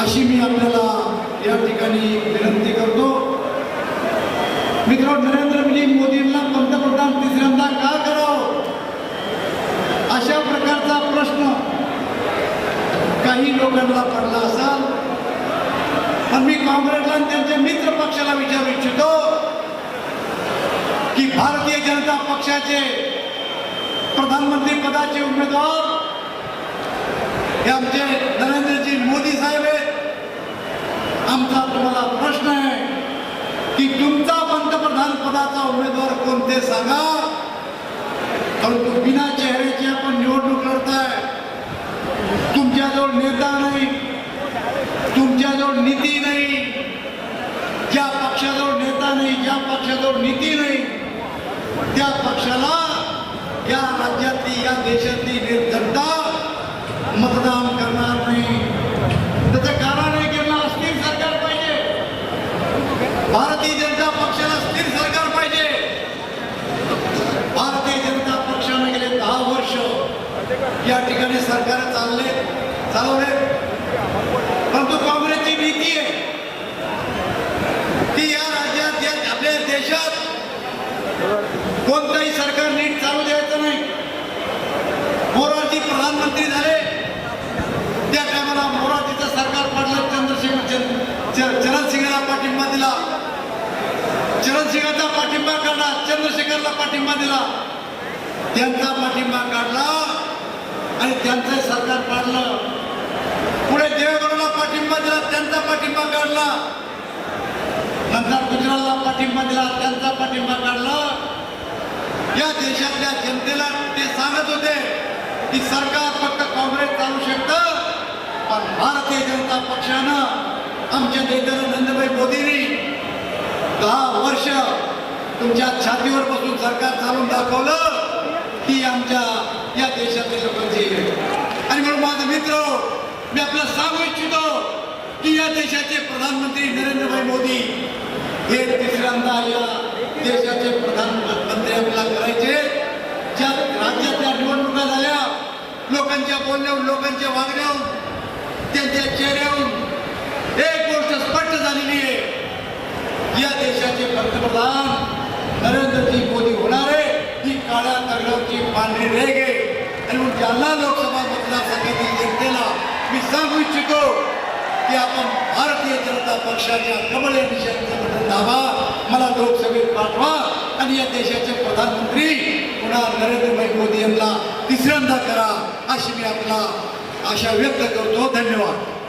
अशी मी आपल्याला या ठिकाणी विनंती करतो. मित्र नरेंद्रजी मोदींना पंतप्रधान तिसऱ्यांदा का करावं? अशा प्रकारचा प्रश्न काही लोकांना पडला असाल. पण मी काँग्रेसला आणि त्यांच्या मित्र पक्षाला विचारू इच्छितो की भारतीय जनता पक्षाचे प्रधानमंत्री पदाचे उमेदवार हे आमचे नरेंद्रजी मोदी साहेब आहेत. आमचा तुम्हाला प्रश्न आहे की तुमचा पंतप्रधान पदाचा उमेदवार कोणते सांगा? परंतु बिना चेहऱ्याची आपण निवडणूक लढताय. तुमच्याजवळ नेता नाही. तुमच्याजवळ नीती नाही. ज्या पक्षाजवळ नेता नाही ज्या पक्षाजवळ नीती नाही त्या पक्षाला या राज्यातली या देशातली जनता मतदान करणार नाही त्याचं कारण आहे की यांना अस्थिर सरकार पाहिजे भारतीय जनता पक्षाला स्थिर सरकार पाहिजे. भारतीय जनता पक्षाने गेले दहा वर्ष या ठिकाणी सरकार चालले चालवले. परंतु काँग्रेसची नीती आहे. ती या राज्यात या आपल्या देशात कोणतंही सरकार नीट चालू द्यायचं नाही. मोरारजी प्रधानमंत्री झाले. त्या टायमाला मोरारजीचं सरकार पडलं चंद्रशेखर चरण चरणसिंगाला पाठिंबा दिला. चरणसिंगाचा पाठिंबा काढला चंद्रशेखरला पाठिंबा दिला. त्यांचा पाठिंबा काढला आणि त्यांचं सरकार पाडलं. पुढे देवेगौडला पाठिंबा दिला त्यांचा पाठिंबा काढला. नंतर गुजरातला पाठिंबा दिला त्यांचा पाठिंबा काढला. या देशातल्या जनतेला ते सांगत होते की सरकार फक्त काँग्रेस चालू शकतं पण भारतीय जनता पक्षानं आमच्या नेते नंदबाई मोदींनी दहा वर्ष तुमच्या छातीवर बसून सरकार चालून दाखवलं ही आमच्या या देशातील लोकांची. आणि म्हणून माझे मित्र मी आपल्याला सांगू इच्छितो की या देशाचे प्रधानमंत्री नरेंद्रभाई मोदी हे तिसऱ्यांदा या देशाचे प्रधानमंत्री आपल्याला करायचे. ज्या राज्यातल्या निवडणुका झाल्या लोकांच्या बोलण्यावर लोकांच्या वागण्यावर त्यांच्या चेहऱ्याहून एक गोष्ट स्पष्ट झालेली आहे. पंतप्रधान नरेंद्रजी मोदी होणार आहे ही काळ्या दगडावरची पांढरी रेग आहे. आणि म्हणून जालना लोकसभा मतदारसंघातील जनतेला मी सांगू इच्छितो की आपण भारतीय जनता पक्षाच्या कमळ या बटन दाबा मला लोकसभेत पाठवा आणि या देशाचे प्रधानमंत्री पुन्हा नरेंद्रभाई मोदी यांना तिसऱ्यांदा करा अशी मी आपला आशा व्यक्त करतो. धन्यवाद.